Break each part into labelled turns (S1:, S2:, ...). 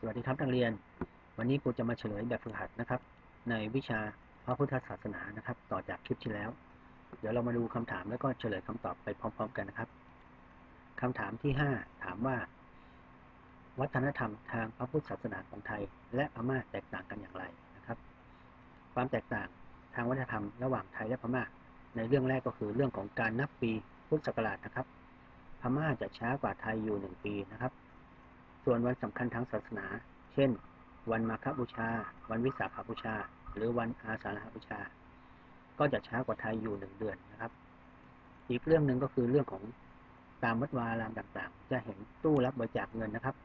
S1: สวัสดีครับนักเรียน วันนี้ครูจะมาเฉลยแบบฝึกหัดนะครับ ในวิชาพระพุทธศาสนานะครับ ต่อจากคลิปที่แล้ว เดี๋ยวเรามาดูคำถามแล้วก็เฉลยคำตอบไปพร้อม ๆ กันนะครับคำถามที่ 5 ถามว่า วัฒนธรรมทางพระพุทธศาสนาของไทย และพม่าแตกต่างกันอย่างไรนะครับ ความแตกต่างทางวัฒนธรรมระหว่างไทยและพม่า ในเรื่องแรกก็คือเรื่องของการนับปีพุทธศักราชนะครับ พม่าจะช้ากว่าไทยอยู่หนึ่งปีนะครับ ส่วนวันสำคัญทางศาสนา เช่น วันมาฆบูชา วันวิสาขบูชา หรือวันอาสาฬหบูชา ก็จะช้ากว่าไทยอยู่หนึ่งเดือนนะครับ อีกเรื่องหนึ่งก็คือเรื่องของตามวัดวารามต่างๆ จะเห็นตู้รับบริจาคเงินนะครับ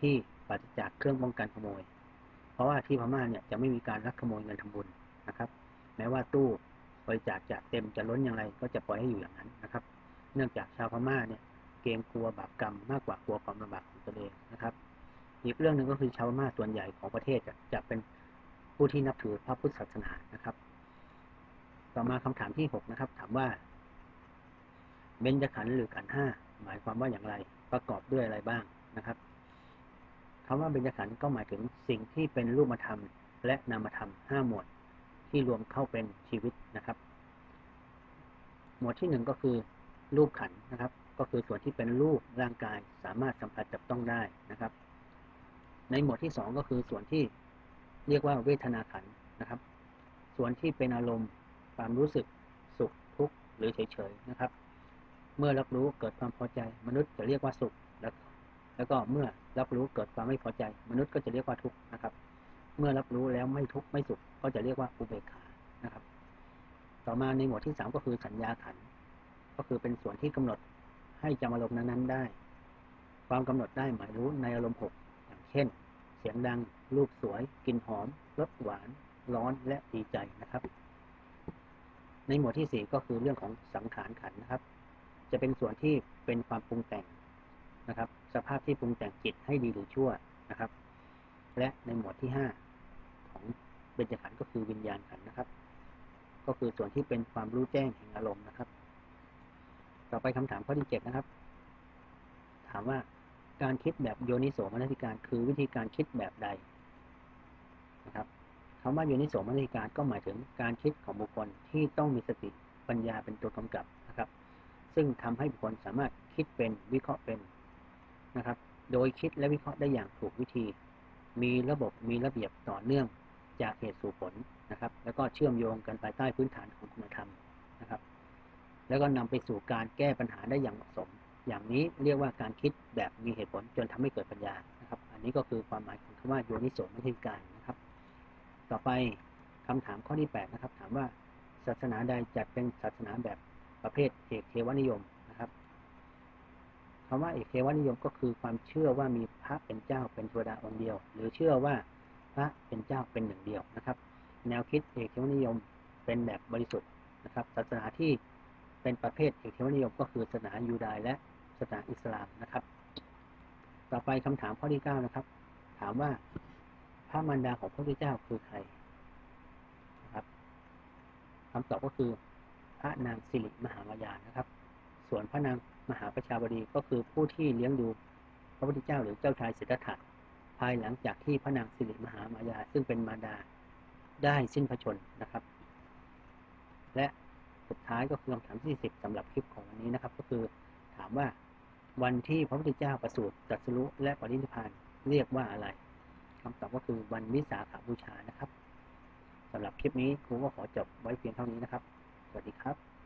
S1: ที่ปฏิจาคเครื่องป้องกันขโมย เพราะว่าที่พม่าเนี่ยจะไม่มีการลักขโมยเงินทำบุญนะครับ แม้ว่าตู้บริจาคจะเต็มจะล้นอย่างไรก็จะปล่อยให้อยู่อย่างนั้นนะครับ เนื่องจากชาวพม่าเนี่ย เกรงกลัวบาปกรรมมากกว่ากลัวความลำบากของตนเองนะครับ อีกเรื่องหนึ่งก็คือชาวมาส่วนใหญ่ของประเทศจะจะเป็นผู้ที่นับถือพระพุทธศาสนานะครับ ต่อมาคำถามที่หกนะครับ ถามว่าเบญจขันธ์หรือขันธ์ห้าหมายความว่าอย่างไรประกอบด้วยอะไรบ้างนะครับคำว่าเบญจขันธ์ก็หมายถึงสิ่งที่เป็นรูปธรรม และนามธรรมห้าหมวดที่รวมเข้าเป็นชีวิตนะครับ หมวดที่หนึ่งก็คือรูปขันธ์นะครับ ก็คือส่วนที่เป็นรูปร่างกายสามารถสัมผัสจับต้องได้นะครับ ในหมวดที่สองก็คือส่วนที่เรียกว่าเวทนาขันนะครับ ส่วนที่เป็นอารมณ์ความรู้สึกสุขทุกข์หรือเฉยๆนะครับ เมื่อรับรู้เกิดความพอใจ มนุษย์จะเรียกว่าสุขแล้วแล้วก็เมื่อรับรู้เกิดความไม่พอใจ มนุษย์ก็จะเรียกว่าทุกข์นะครับ เมื่อรับรู้แล้วไม่ทุกข์ไม่สุขก็จะเรียกว่าอุเบกขานะครับ ต่อมาในหมวดที่สามก็คือสัญญาขันก็คือเป็นส่วนที่กำหนด ให้จำอารมณ์นั้นๆได้ ความกำหนดได้หมายรู้ในอารมณ์หกอย่างเช่น เสียงดัง รูปสวย กลิ่นหอม รสหวาน ร้อน และดีใจนะครับ ในหมวดที่สี่ก็คือเรื่องของสังขารขันนะครับ จะเป็นส่วนที่เป็นความปรุงแต่งนะครับ สภาพที่ปรุงแต่งจิตให้ดีหรือชั่วนะครับ และในหมวดที่ห้าของเบญจขันธ์ก็คือวิญญาณขันธ์นะครับ ก็คือส่วนที่เป็นความรู้แจ้งแห่งอารมณ์นะครับ ต่อไปคำถามข้อที่เจ็ดนะครับ ถามว่าการคิดแบบโยนิโสมนสิการ คือวิธีการคิดแบบใดนะครับคำว่าโยนิโสมนสิการก็หมายถึงการคิดของบุคคลที่ต้องมีสติปัญญาเป็นตัวกำกับนะครับ ซึ่งทำให้บุคคลสามารถคิดเป็นวิเคราะห์เป็นนะครับ โดยคิดและวิเคราะห์ได้อย่างถูกวิธี มีระบบมีระเบียบต่อเนื่องจากเหตุสู่ผลนะครับ แล้วก็เชื่อมโยงกันภายใต้พื้นฐานของคุณธรรมนะครับ แล้วก็นำไปสู่การแก้ปัญหาได้อย่างเหมาะสม อย่างนี้เรียกว่าการคิดแบบมีเหตุผลจนทำให้เกิดปัญญานะครับ อันนี้ก็คือความหมายของคำว่าโยนิโสมนสิการนะครับ ต่อไปคำถามข้อที่8นะครับ ถามว่าศาสนาใดจัดเป็นศาสนาแบบประเภทเอกเทวนิยมนะครับคำว่าเอกเทวนิยมก็คือความเชื่อว่ามีพระเป็นเจ้าเป็นเทวดาองค์เดียว หรือเชื่อว่าพระเป็นเจ้าเป็นหนึ่งเดียวนะครับ แนวคิดเอกเทวนิยมเป็นแบบบริสุทธิ์นะครับ ศาสนาที่ เป็นประเภทเอกเทวนิยมก็คือศาสนายูดายและศาสนาอิสลามนะครับ ต่อไปคำถามข้อที่9นะครับ ถามว่าพระมารดาของพระพุทธเจ้าคือใครนะครับคำตอบก็คือพระนางสิริมหามายานะครับ ส่วนพระนางมหาประชาบดีก็คือผู้ที่เลี้ยงดูพระพุทธเจ้าหรือเจ้าชายสิทธัตถะภายหลังจากที่พระนางสิริมหามายา ซึ่งเป็นมารดาได้สิ้นพระชนนะครับ และ สุดท้ายก็คือคำถามที่สิบสำหรับคลิปของวันนี้นะครับ ก็คือถามว่าวันที่พระพุทธเจ้าประสูติตรัสรู้และปรินิพพานเรียกว่าอะไรคำตอบก็คือวันวิสาขบูชานะครับสำหรับคลิปนี้ครูก็ขอจบไว้เพียงเท่านี้นะครับ สวัสดีครับ